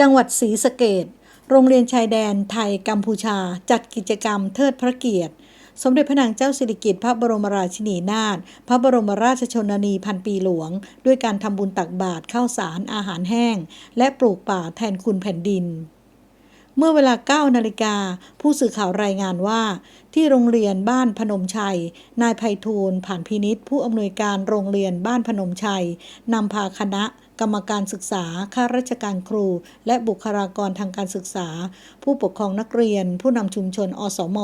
จังหวัดศรีสะเกดโรงเรียนชายแดนไทยกัมพูชา จัดกิจกรรมเทิดพระเกียรติ สมเด็จพระนางเจ้าสิริกิติ์พระบรมราชินีนาถพระบรมราชชนนีพันปีหลวง ด้วยการทำบุญตักบาตรข้าวสารอาหารแห้ง และปลูกป่าแทนคุณแผ่นดินเมื่อเวลา 9 นาฬิกา ผู้สื่อข่าวรายงานว่า ที่โรงเรียนบ้านพนมชัย นายไพฑูรย์ผ่านพินิษผู้อำนวยการโรงเรียนบ้านพนมชัยนำพาคณะ กรรมการศึกษา ข้าราชการครู และบุคลากรทางการศึกษา ผู้ปกครองนักเรียน ผู้นำชุมชน อสม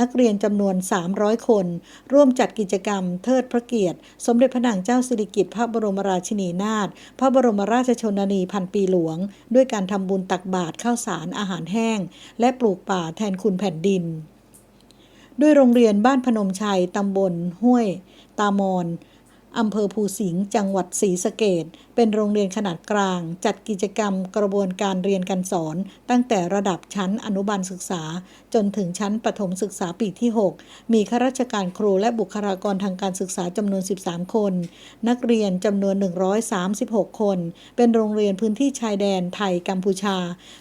นักเรียนจำนวน 300 คน ร่วมจัดกิจกรรม เทิดพระเกียรติ สมเด็จพระนางเจ้าสิริกิติ์พระบรมราชินีนาถ พระบรมราชชนนีพันปีหลวง ด้วยการทำบุญตักบาตรข้าวสารอาหารแห้ง และปลูกป่าแทนคุณแผ่นดิน ด้วยโรงเรียนบ้านพนมชัยตำบลห้วย ตามอน อำเภอภูสิงห์จังหวัดศรีสะเกดเป็นโรงเรียนขนาดกลาง จัดกิจกรรมกระบวนการเรียนการสอน ตั้งแต่ระดับชั้นอนุบาลศึกษา จนถึงชั้นประถมศึกษาปีที่ 6 มีข้าราชการครูและบุคลากรทางการศึกษาจำนวน 13 คน นักเรียนจำนวน 136 คน เป็นโรงเรียนพื้นที่ชายแดนไทยกัมพูชา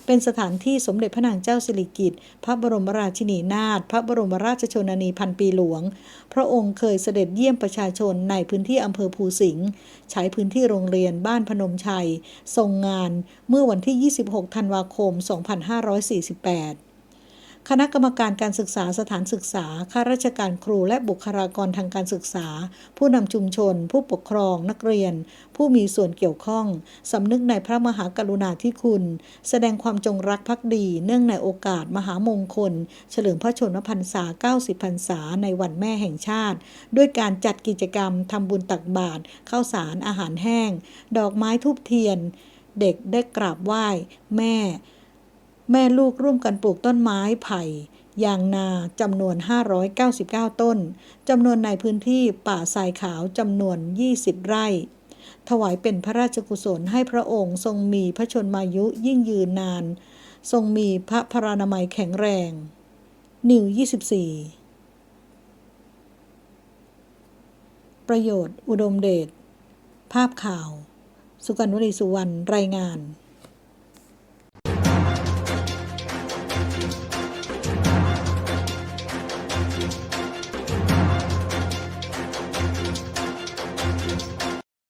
เป็นสถานที่สมเด็จพระนางเจ้าสิริกิติ์พระบรมราชินีนาถพระบรมราชชนนีพันปีหลวง พระองค์เคยเสด็จเยี่ยมประชาชนในพื้นที่อำเภอภูสิงห์ใช้พื้นที่โรงเรียนบ้านพนมชัยทรงงานเมื่อวันที่ 26 ธันวาคม 2548 คณะกรรมการการศึกษาสถานศึกษา ข้าราชการครูและบุคลากรทางการศึกษา ผู้นำชุมชน ผู้ปกครอง นักเรียน ผู้มีส่วนเกี่ยวข้อง สำนึกในพระมหากรุณาธิคุณ แสดงความจงรักภักดี เนื่องในโอกาสมหามงคล เฉลิมพระชนมพรรษา 90 พรรษา ในวันแม่แห่งชาติ ด้วยการจัดกิจกรรมทำบุญตักบาตรข้าวสารอาหารแห้ง ดอกไม้ทูบเทียน เด็กได้กราบไหว้ แม่ แม่ลูกร่วมกันปลูกต้นไม้ไผ่ยางนาจำนวน 599 ต้นจำนวนในพื้นที่ป่าทรายขาวจำนวน 20 ไร่ ถวายเป็นพระราชกุศลให้พระองค์ทรงมีพระชนมายุยิ่งยืนนาน ทรงมีพระพรานามัยแข็งแรง นิว 24 ประโยชน์ อุดมเดช ภาพข่าว สุกันวลีสุวรรณ รายงาน